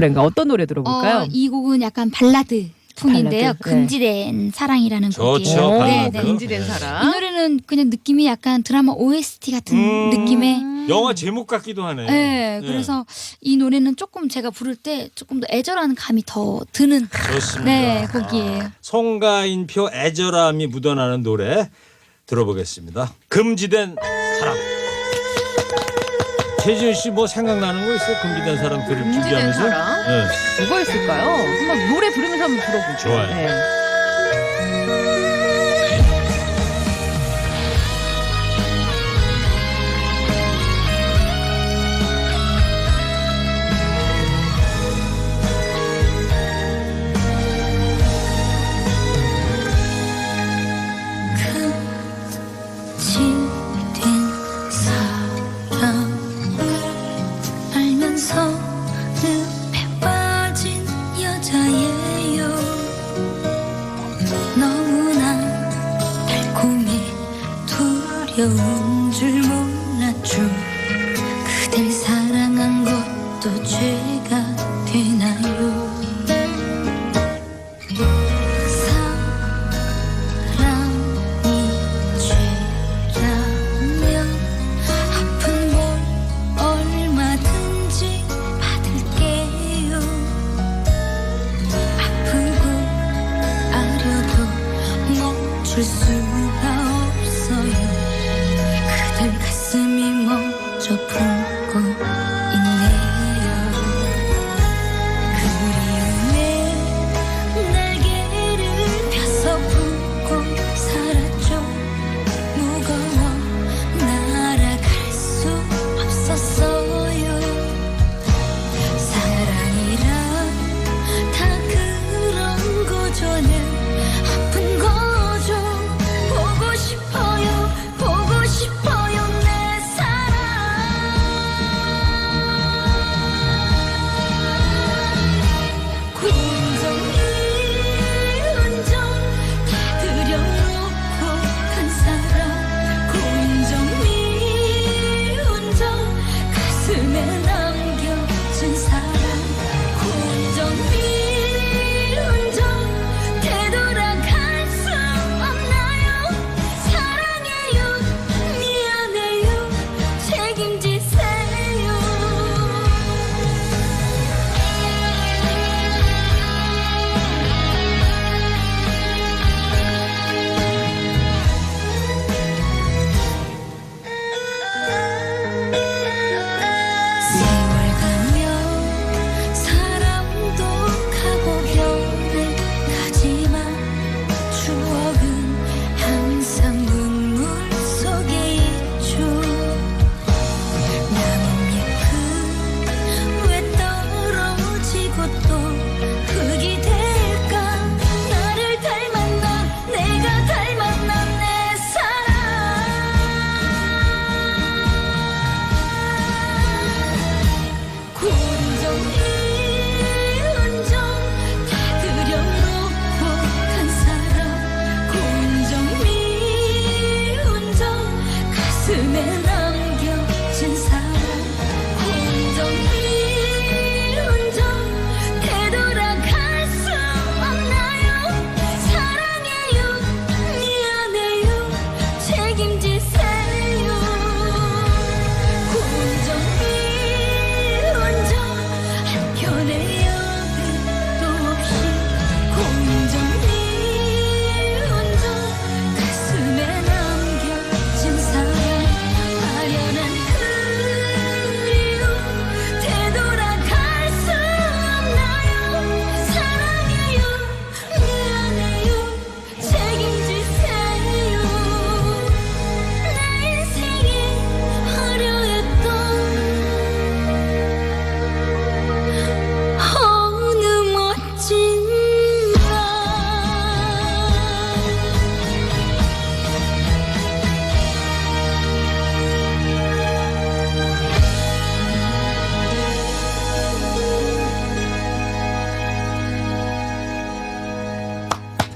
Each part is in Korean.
그러니까 어떤 노래 들어볼까요? 어, 이 곡은 약간 발라드 풍인데요. 발라드, 네. 금지된 사랑이라는 좋죠, 곡이에요. 발라드. 네, 네. 금지된 이 사랑. 노래는 그냥 느낌이 약간 드라마 OST 같은 음. 느낌의 영화 제목 같기도 하네. 네, 그래서 이 노래는 조금 제가 부를 때 조금 더 애절한 감이 더 드는 좋습니다. 네, 곡이에요. 아, 송가인표 애절함이 묻어나는 노래 들어보겠습니다. 금지된 사랑. 최지은 씨 뭐 생각나는 거 있어요? 금지된 사랑 들을 준비하면서? 사랑? 네. 뭐가 있을까요? 한번 노래 부르면서 한번 들어볼게요. 좋아요. 네. 두려운 줄 몰랐죠 그댈 사랑한 것도 죄가 되나요? 사랑이 죄라면 아픈 걸 얼마든지 받을게요. 아프고 아려도 멈출 수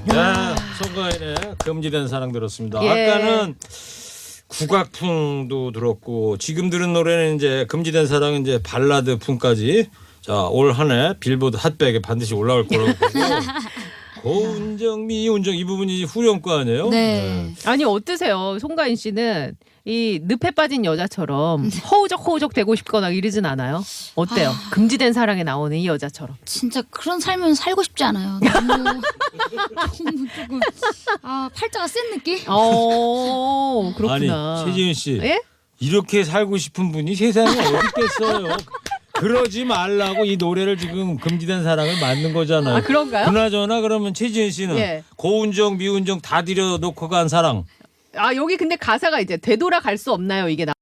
네, 송가인의 금지된 사랑 들었습니다. 예. 아까는 국악풍도 들었고 지금 들은 노래는 이제 금지된 사랑은 이제 발라드 풍까지 자, 올 한 해 빌보드 핫백에 반드시 올라올 거라고 보고 고운정, 미운정 이 부분이 후렴구 아니에요? 네. 아니 어떠세요? 송가인 씨는 이 늪에 빠진 여자처럼 허우적 허우적 되고 싶거나 이러진 않아요? 어때요? 아. 금지된 사랑에 나오는 이 여자처럼. 진짜 그런 삶은 살고 싶지 않아요. 너무 너무 조금 아 팔자가 센 느낌? 어 그렇구나. 아니, 최지은 씨. 예? 이렇게 살고 싶은 분이 세상에 어디 있겠어요? 그러지 말라고 이 노래를 지금 금지된 사랑을 만든 거잖아요. 아 그런가요? 그나저나 그러면 최지은 씨는 예. 고운정, 미운정 다 들여놓고 간 사랑 아 여기 근데 가사가 이제 되돌아갈 수 없나요? 이게 나.